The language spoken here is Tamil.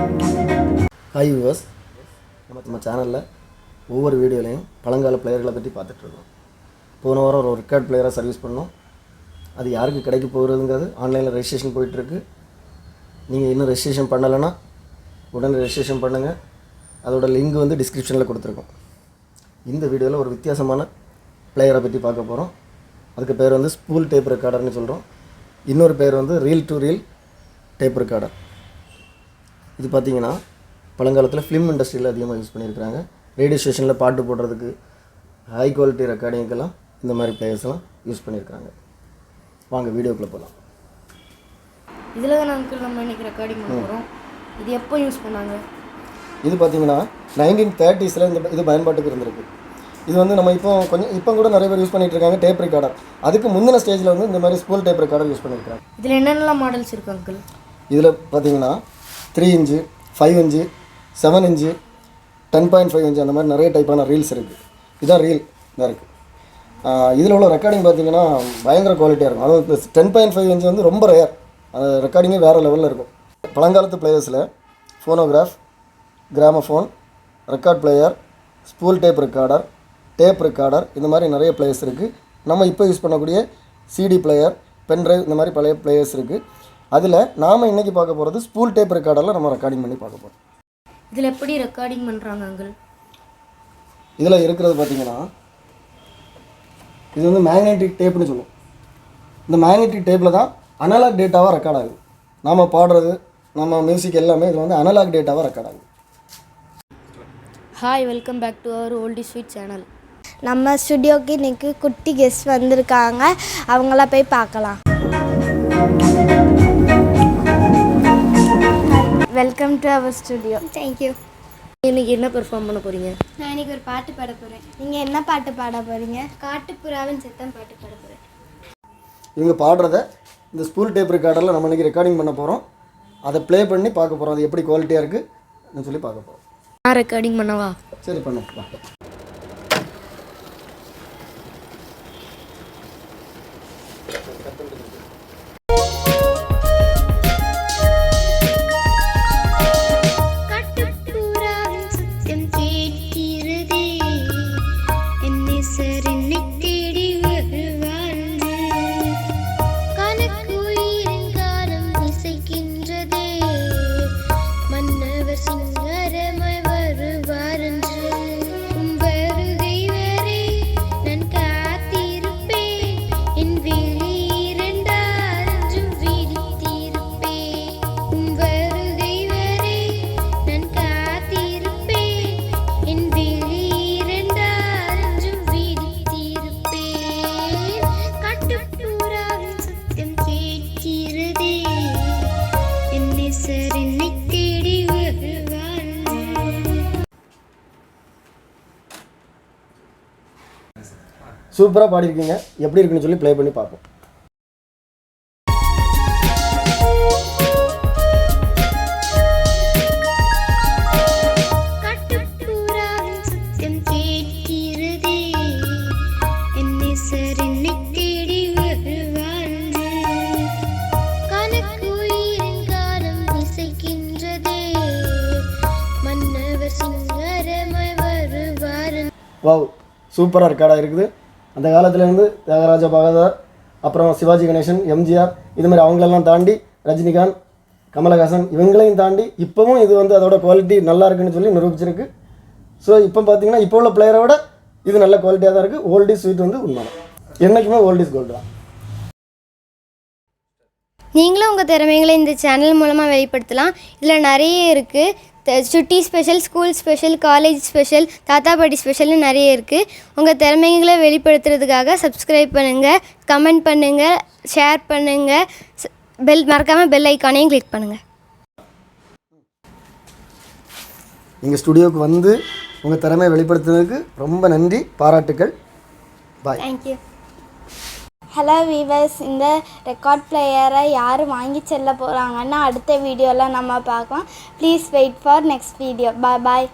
ஹாய் வியூவர்ஸ் நம்ம நம்ம சேனலில் ஒவ்வொரு வீடியோலையும் பழங்கால பிளேயர்களை பற்றி பார்த்துட்ருக்கோம் போன வாரம் ஒரு ரெக்கார்ட் பிளேயராக சர்வீஸ் பண்ணோம். அது யாருக்கு கிடைக்க போகிறதுங்கிறது ஆன்லைனில் ரெஜிஸ்ட்ரேஷன் போயிட்டுருக்கு. நீங்கள் இன்னும் ரெஜிஸ்ட்ரேஷன் பண்ணலைன்னா உடனே ரெஜிஸ்ட்ரேஷன் பண்ணுங்கள் அதோட லிங்க் வந்து டிஸ்கிரிப்ஷனில் கொடுத்துருக்கோம். இந்த வீடியோவில் ஒரு வித்தியாசமான பிளேயரை பற்றி பார்க்க போகிறோம் அதுக்கு பேர் வந்து ஸ்பூல் டேப் ரெக்கார்டர்னு சொல்கிறோம் இன்னொரு பேர் வந்து reel to reel tape recorder இது பார்த்தீங்கன்னா பழங்காலத்தில் ஃபிலிம் இண்டஸ்ட்ரியில் அதிகமாக யூஸ் பண்ணியிருக்கிறாங்க ரேடியோ ஸ்டேஷனில் பாட்டு போடுறதுக்கு ஹை குவாலிட்டி ரெக்கார்டிங்கெல்லாம் இந்த மாதிரி பிளேயர்ஸ்லாம் யூஸ் பண்ணியிருக்காங்க வாங்க வீடியோக்குள்ளே போகலாம் இதில் தான் அங்கிள் நம்ம இன்னைக்கு ரெக்கார்டிங் பண்ண போகிறோம் இது எப்போ யூஸ் பண்ணாங்க? இது பார்த்தீங்கன்னா நைன்டீன் தேர்ட்டிஸில் இந்த இது பயன்பாட்டுக்கு இருந்திருக்கு. இது வந்து நம்ம இப்போ கொஞ்சம் இப்போ கூட நிறைய பேர் யூஸ் பண்ணிட்டு இருக்காங்க டேப் ரெக்கார்டர் அதுக்கு முந்தின ஸ்டேஜில் வந்து இந்த மாதிரி ஸ்கூல் டேப் ரெக்கார்டர் யூஸ் பண்ணியிருக்காங்க இதில் என்னென்னலாம் மாடல்ஸ் இருக்கு அங்கிள் இதில் பார்த்தீங்கன்னா three inch five inch seven inch ten point five inch அந்த மாதிரி நிறைய டைப்பான ரீல்ஸ் இருக்குது இதுதான் ரீல் இதாக இருக்குது இதில் உள்ள ரெக்கார்டிங் பார்த்தீங்கன்னா பயங்கர குவாலிட்டியாக இருக்கும். அதுவும் டென் பாயிண்ட் ஃபைவ் இன்ச்சு வந்து ரொம்ப ரேர் அந்த ரெக்கார்டிங்கே வேறு லெவலில் இருக்கும். பழங்காலத்து பிளேயர்ஸில் phonograph gramophone record player spool tape recorder tape recorder இந்த மாதிரி நிறைய பிளேயர்ஸ் இருக்குது நம்ம இப்போ யூஸ் பண்ணக்கூடிய சிடி பிளேயர் பென்ட்ரைவ் இந்த மாதிரி பழைய பிளேயர்ஸ் இருக்குது அதில் நாம் இன்றைக்கி பார்க்க போகிறது ஸ்பூல் டேப் ரெக்கார்டரில் நம்ம ரெக்கார்டிங் பண்ணி பார்க்க போகிறோம் இதில் எப்படி ரெக்கார்டிங் பண்ணுறாங்க அங்கிள் இதில் இருக்கிறது பார்த்தீங்கன்னா இது வந்து மேக்னெட்டிக் டேப்னு சொல்லுவோம். இந்த மேக்னெட்டிக் டேப்பில் தான் அனலாக் டேட்டாவாக ரெக்கார்ட் ஆகுது. நாம் பாடுறது நம்ம மியூசிக் எல்லாமே இதில் வந்து அனலாக் டேட்டாவாக ரெக்கார்ட் ஆகுது. Hi welcome back to our oldie sweet channel நம்ம ஸ்டுடியோக்கு இன்னைக்கு குட்டி கெஸ்ட் வந்திருக்காங்க. அவங்கள போய் பார்க்கலாம். Welcome to our studio thank you இன்னைக்கு என்ன பெர்ஃபார்ம் பண்ண போகிறீங்க நான் இன்னைக்கு ஒரு பாட்டு பாட போகிறேன் நீங்கள் என்ன பாட்டு பாட போகிறீங்க காட்டுப்புறாவின் சத்தம் பாட்டு பாட போகிறேன் இவங்க பாடுறத இந்த ஸ்பூல் டேப் ரெக்கார்டரில் நம்ம இன்றைக்கி ரெக்கார்டிங் பண்ண போகிறோம் அதை ப்ளே பண்ணி பார்க்க போகிறோம் அது எப்படி குவாலிட்டியாக இருக்குன்னு சொல்லி பார்க்க போகிறோம் நான் ரெக்கார்டிங் பண்ணவா? சரி பண்ணும் சூப்பராக பாடியிருக்கீங்க. எப்படி இருக்குன்னு சொல்லி ப்ளே பண்ணி பார்ப்போம். வாவ் சூப்பராக ரெக்கார்டாக இருக்குது. அந்த காலத்துலேருந்து தியாகராஜ பகதார் அப்புறம் சிவாஜி கணேசன் எம்ஜிஆர் இது மாதிரி அவங்களெல்லாம் தாண்டி ரஜினிகாந்த் கமலஹாசன் இவங்களையும் தாண்டி இப்போவும் இது வந்து அதோட குவாலிட்டி நல்லா இருக்குன்னு சொல்லி நிரூபிச்சிருக்கு. ஸோ இப்போ பார்த்தீங்கன்னா இப்போ உள்ள பிளேயரை விட இது நல்ல குவாலிட்டியாக தான் இருக்குது ஓல்ட் இஸ் ஸ்வீட் வந்து உண்மை என்றைக்குமே ஓல்ட் இஸ் கோல்டு தான். நீங்களும் உங்கள் திறமைகளை இந்த சேனல் மூலமாக வெளிப்படுத்தலாம். இதில் நிறைய இருக்குது சுட்டி special school special college special தாத்தா பாட்டி ஸ்பெஷல்னு நிறைய இருக்குது உங்கள் திறமைகளை வெளிப்படுத்துறதுக்காக சப்ஸ்கிரைப் பண்ணுங்கள் கமெண்ட் பண்ணுங்கள் ஷேர் பண்ணுங்கள் பெல் மறக்காமல் பெல் ஐக்கானையும் கிளிக் பண்ணுங்கள் நீங்கள் ஸ்டுடியோவுக்கு வந்து உங்கள் திறமையை வெளிப்படுத்துனதுக்கு ரொம்ப நன்றி பாராட்டுக்கள். Bye thank you hello viewers இந்த ரெக்கார்ட் பிளேயரை யார் வாங்கி செல்ல போகிறாங்கன்னா அடுத்த வீடியோவில் நம்ம பார்க்கலாம். Please wait for next video bye bye